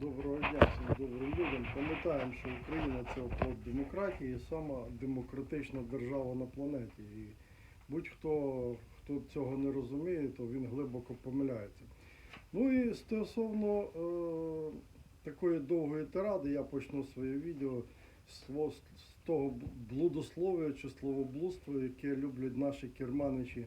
Доброго дня всім добрим людям. Пам'ятаємо, що Україна це оплот демократії, сама демократична держава на планеті. І будь-хто, хто цього не розуміє, то він глибоко помиляється. Ну і стосовно е, такої довгої тиради, я почну своє відео з, з того блудослов'я чи словоблудства, яке люблять наші керманичі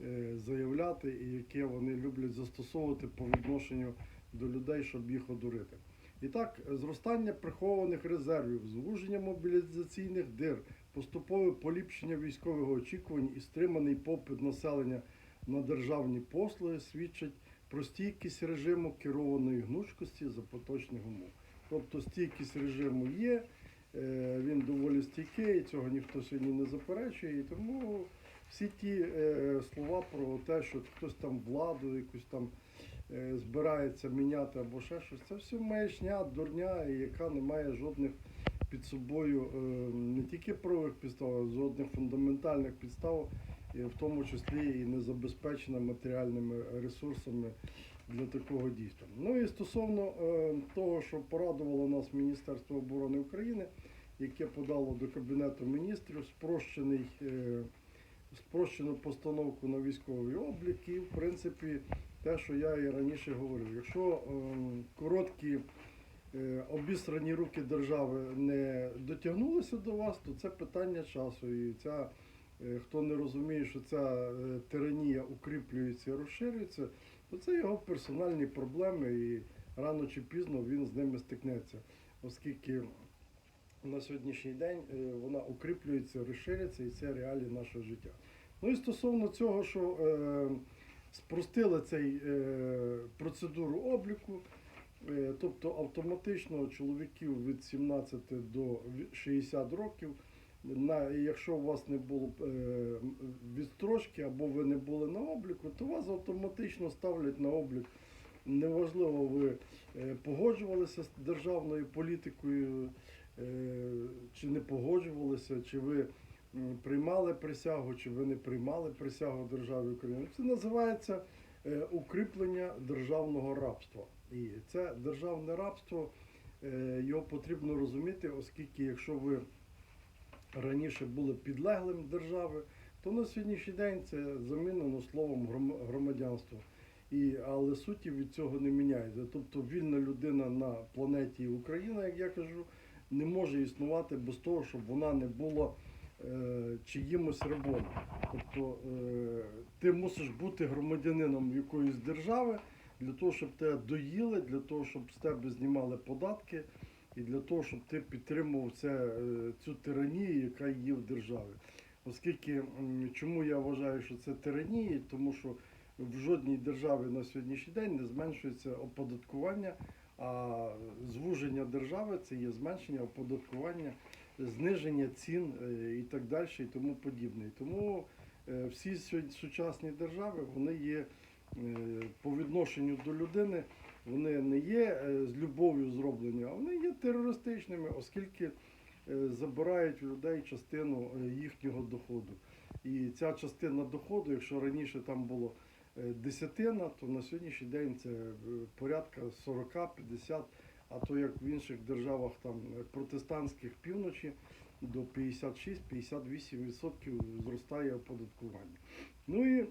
е, заявляти і яке вони люблять застосовувати по відношенню до людей, щоб їх одурити. І так, зростання прихованих резервів, звуження мобілізаційних дир, поступове поліпшення військових очікувань і стриманий попит населення на державні послуги свідчать про стійкість режиму керованої гнучкості за поточних умов. Тобто стійкість режиму є, е, він доволі стійкий, цього ніхто сьогодні не заперечує. І тому всі ті е, слова про те, що хтось там владу якусь там збирається міняти або ще щось, це все маячня, дурня, яка не має жодних під собою е, не тільки правових підстав, а жодних фундаментальних підстав, в тому числі і не забезпечена матеріальними ресурсами для такого дійства. Ну і стосовно е, того, що порадувало нас Міністерство оборони України, яке подало до Кабінету міністрів спрощений. е, Спрощену постановку на військовий облік і, в принципі, те, що я і раніше говорив. Якщо ем, короткі е, обісрані руки держави не дотягнулися до вас, то це питання часу. І ця, е, хто не розуміє, що ця е, тиранія укріплюється і розширюється, то це його персональні проблеми, і рано чи пізно він з ними стикнеться, оскільки на сьогоднішній день вона укріплюється, розширюється, і це реалії нашого життя. Ну і стосовно цього, що спростили цей е, процедуру обліку, е, тобто автоматично чоловіків від 17 до 60 років, на, якщо у вас не було е, відстрочки або ви не були на обліку, то вас автоматично ставлять на облік. Неважливо, ви е, погоджувалися з державною політикою, е, чи не погоджувалися, чи ви приймали присягу, чи ви не приймали присягу держави України. Це називається е, укріплення державного рабства. І це державне рабство, е, його потрібно розуміти, оскільки якщо ви раніше були підлеглим держави, то на сьогоднішній день це замінено словом громадянство. І, але суті від цього не міняється. Тобто вільна людина на планеті Україна, як я кажу, не може існувати без того, щоб вона не була чиїмось рабом. Тобто е, ти мусиш бути громадянином якоїсь держави для того, щоб тебе доїли, для того, щоб з тебе знімали податки, і для того, щоб ти підтримував це, е, цю тиранію, яка є в державі. Оскільки чому я вважаю, що це тиранія, тому що в жодній державі на сьогоднішній день не зменшується оподаткування, а звуження держави це є зменшення оподаткування, зниження цін е, і так далі, і тому подібне. Тому е, всі сучасні держави вони є е, по відношенню до людини, вони не є з любов'ю зроблені, а вони є терористичними, оскільки забирають у людей частину їхнього доходу. І ця частина доходу, якщо раніше там було десятина, то на сьогоднішній день це порядка 40-50, а то як в інших державах там протестантських півночі до 56-58% зростає оподаткування. Ну і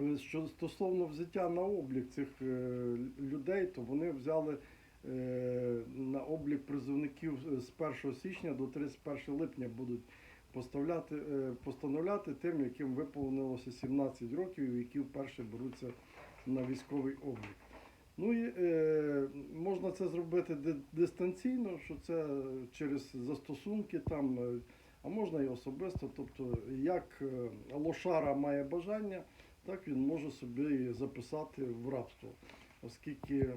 е, що стосовно взяття на облік цих е, людей, то вони взяли е, на облік призовників з 1 січня до 31 липня будуть поставляти, постановляти тим, яким виповнилося 17 років, які вперше беруться на військовий облік. Ну і е, можна це зробити дистанційно, що це через застосунки там, е, а можна і особисто. Тобто, як е, лошара має бажання, так він може собі записати в рабство. Оскільки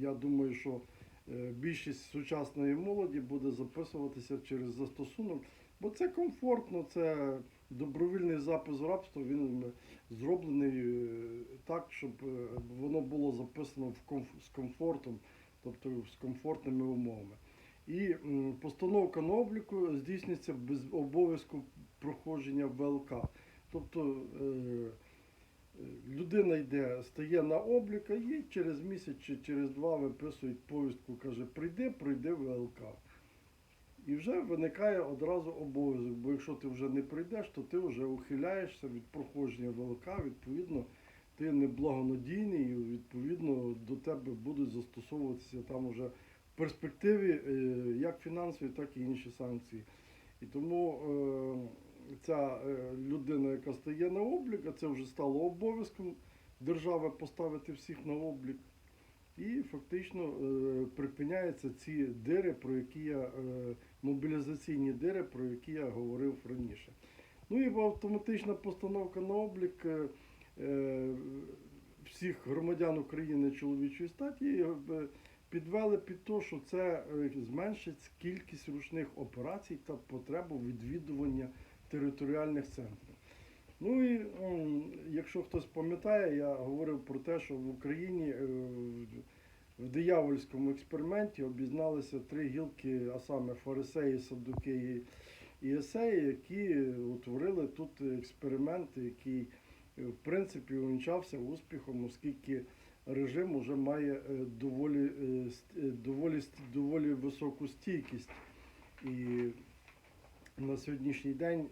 я думаю, що е, більшість сучасної молоді буде записуватися через застосунок, бо це комфортно, це добровільний запис в рабство, він зроблений е, так, щоб е, воно було записано в комф- з комфортом, тобто з комфортними умовами. І постановка на обліку здійснюється без обов'язку проходження ВЛК. Тобто е, людина йде, стає на облік, а їй через місяць чи через два виписують повістку, каже, прийди, пройди ВЛК. І вже виникає одразу обов'язок, бо якщо ти вже не прийдеш, то ти вже ухиляєшся від проходження ВЛК, відповідно, ти неблагонадійний, і відповідно до тебе будуть застосовуватися там вже в перспективі е, як фінансові, так і інші санкції. І тому е, ця е, людина, яка стає на облік, а це вже стало обов'язком держави поставити всіх на облік. І фактично припиняються ці дири, про які я мобілізаційні дири, про які я говорив раніше. Ну і автоматична постановка на облік е, е, всіх громадян України чоловічої статі е, підвели під те, що це зменшить кількість ручних операцій та потребу відвідування територіальних центрів. Ну і якщо хтось пам'ятає, я говорив про те, що в Україні в- диявольському експерименті обізналися три гілки, а саме фарисеї, саддукеї і есеї, які утворили тут експеримент, який е, в принципі увінчався успіхом, оскільки режим вже має е, доволі, е, доволі, доволі високу стійкість. І на сьогоднішній день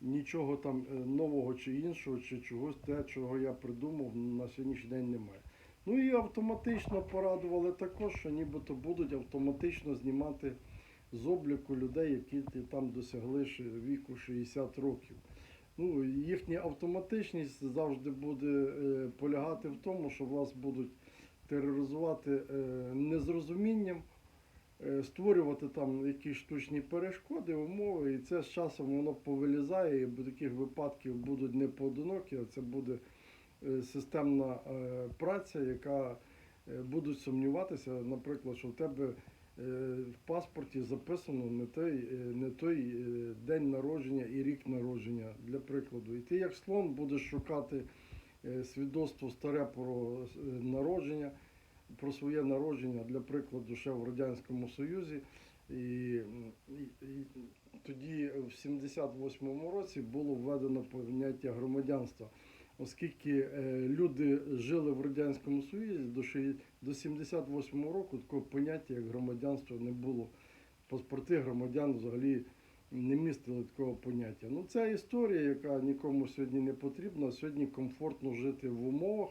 нічого там нового чи іншого, чи чогось те, чого я придумав, на сьогоднішній день немає. Ну і автоматично порадували також, що нібито будуть автоматично знімати з обліку людей, які там досягли віку 60 років. Ну, їхня автоматичність завжди буде е, полягати в тому, що вас будуть тероризувати е, незрозумінням, е, створювати там якісь штучні перешкоди, умови, і це з часом воно повилізає, і таких випадків будуть не поодинокі, а це буде системна е, праця, яка е, будуть сумніватися, наприклад, що в тебе е, в паспорті записано не той, е, не той е, день народження і рік народження, для прикладу. І ти як слон будеш шукати е, свідоцтво старе про е, народження, про своє народження, для прикладу, ще в Радянському Союзі. І, і, і тоді в 78-му році було введено поняття громадянства. Оскільки е, люди жили в Радянському Союзі до, 78-го року такого поняття, як громадянство, не було. Паспорти громадян взагалі не містили такого поняття. Ну, це історія, яка нікому сьогодні не потрібна. Сьогодні комфортно жити в умовах,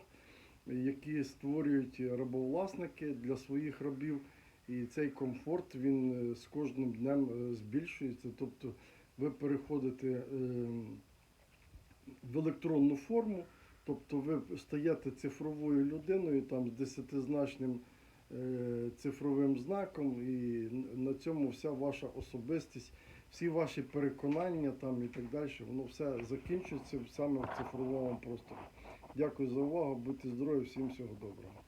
які створюють рабовласники для своїх рабів. І цей комфорт він е, з кожним днем е, збільшується. Тобто ви переходите е, в електронну форму, тобто ви стаєте цифровою людиною там з десятизначним е, цифровим знаком, і на цьому вся ваша особистість, всі ваші переконання там і так далі, воно все закінчується саме в цифровому просторі. Дякую за увагу, будьте здорові, всім всього доброго.